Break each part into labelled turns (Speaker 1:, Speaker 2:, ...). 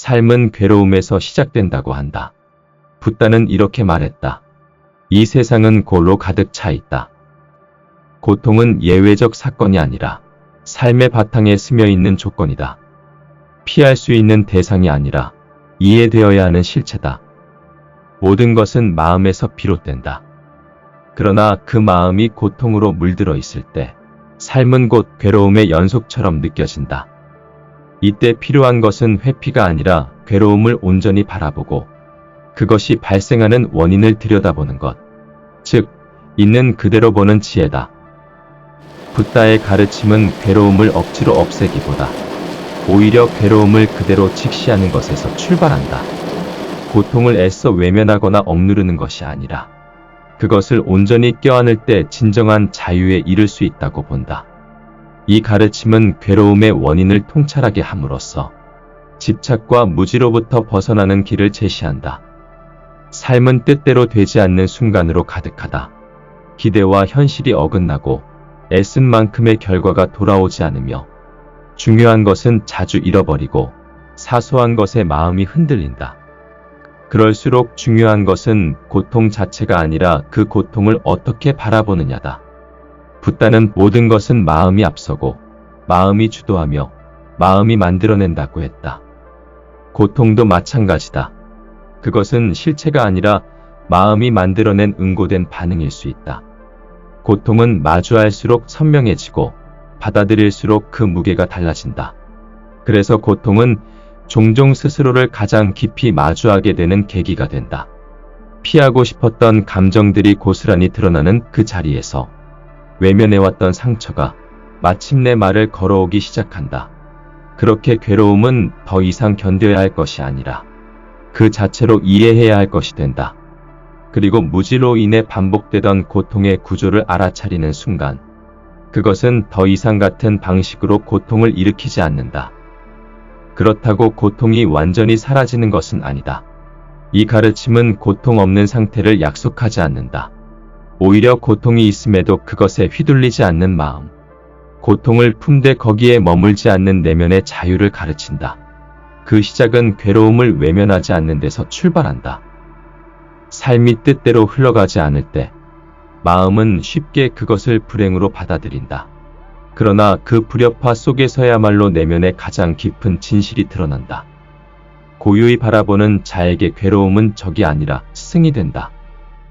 Speaker 1: 삶은 괴로움에서 시작된다고 한다. 붓다는 이렇게 말했다. 이 세상은 골로 가득 차 있다. 고통은 예외적 사건이 아니라 삶의 바탕에 스며 있는 조건이다. 피할 수 있는 대상이 아니라 이해되어야 하는 실체다. 모든 것은 마음에서 비롯된다. 그러나 그 마음이 고통으로 물들어 있을 때 삶은 곧 괴로움의 연속처럼 느껴진다. 이때 필요한 것은 회피가 아니라 괴로움을 온전히 바라보고 그것이 발생하는 원인을 들여다보는 것. 즉, 있는 그대로 보는 지혜다. 붓다의 가르침은 괴로움을 억지로 없애기보다 오히려 괴로움을 그대로 직시하는 것에서 출발한다. 고통을 애써 외면하거나 억누르는 것이 아니라 그것을 온전히 껴안을 때 진정한 자유에 이를 수 있다고 본다. 이 가르침은 괴로움의 원인을 통찰하게 함으로써 집착과 무지로부터 벗어나는 길을 제시한다. 삶은 뜻대로 되지 않는 순간으로 가득하다. 기대와 현실이 어긋나고 애쓴 만큼의 결과가 돌아오지 않으며 중요한 것은 자주 잃어버리고 사소한 것에 마음이 흔들린다. 그럴수록 중요한 것은 고통 자체가 아니라 그 고통을 어떻게 바라보느냐다. 붓다는 모든 것은 마음이 앞서고 마음이 주도하며 마음이 만들어낸다고 했다. 고통도 마찬가지다. 그것은 실체가 아니라 마음이 만들어낸 응고된 반응일 수 있다. 고통은 마주할수록 선명해지고 받아들일수록 그 무게가 달라진다. 그래서 고통은 종종 스스로를 가장 깊이 마주하게 되는 계기가 된다. 피하고 싶었던 감정들이 고스란히 드러나는 그 자리에서 외면해왔던 상처가 마침내 말을 걸어오기 시작한다. 그렇게 괴로움은 더 이상 견뎌야 할 것이 아니라 그 자체로 이해해야 할 것이 된다. 그리고 무지로 인해 반복되던 고통의 구조를 알아차리는 순간, 그것은 더 이상 같은 방식으로 고통을 일으키지 않는다. 그렇다고 고통이 완전히 사라지는 것은 아니다. 이 가르침은 고통 없는 상태를 약속하지 않는다. 오히려 고통이 있음에도 그것에 휘둘리지 않는 마음. 고통을 품되 거기에 머물지 않는 내면의 자유를 가르친다. 그 시작은 괴로움을 외면하지 않는 데서 출발한다. 삶이 뜻대로 흘러가지 않을 때 마음은 쉽게 그것을 불행으로 받아들인다. 그러나 그 불협화 속에서야말로 내면의 가장 깊은 진실이 드러난다. 고유히 바라보는 자에게 괴로움은 적이 아니라 스승이 된다.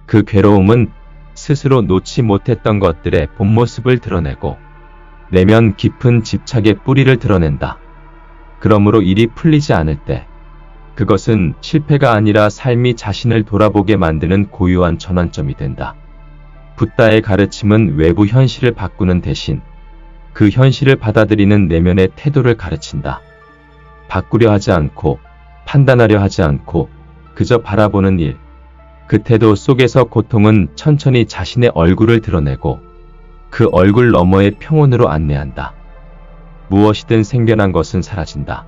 Speaker 1: 그 괴로움은 스스로 놓지 못했던 것들의 본 모습을 드러내고 내면 깊은 집착의 뿌리를 드러낸다. 그러므로 일이 풀리지 않을 때 그것은 실패가 아니라 삶이 자신을 돌아보게 만드는 고유한 전환점이 된다. 붓다의 가르침은 외부 현실을 바꾸는 대신 그 현실을 받아들이는 내면의 태도를 가르친다. 바꾸려 하지 않고 판단하려 하지 않고 그저 바라보는 일. 그 태도 속에서 고통은 천천히 자신의 얼굴을 드러내고 그 얼굴 너머의 평온으로 안내한다. 무엇이든 생겨난 것은 사라진다.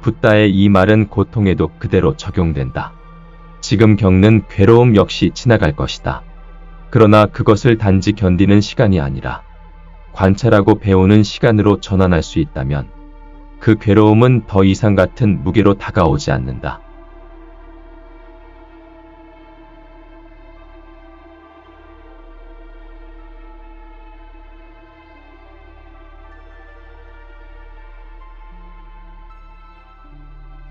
Speaker 1: 붓다의 이 말은 고통에도 그대로 적용된다. 지금 겪는 괴로움 역시 지나갈 것이다. 그러나 그것을 단지 견디는 시간이 아니라 관찰하고 배우는 시간으로 전환할 수 있다면 그 괴로움은 더 이상 같은 무게로 다가오지 않는다.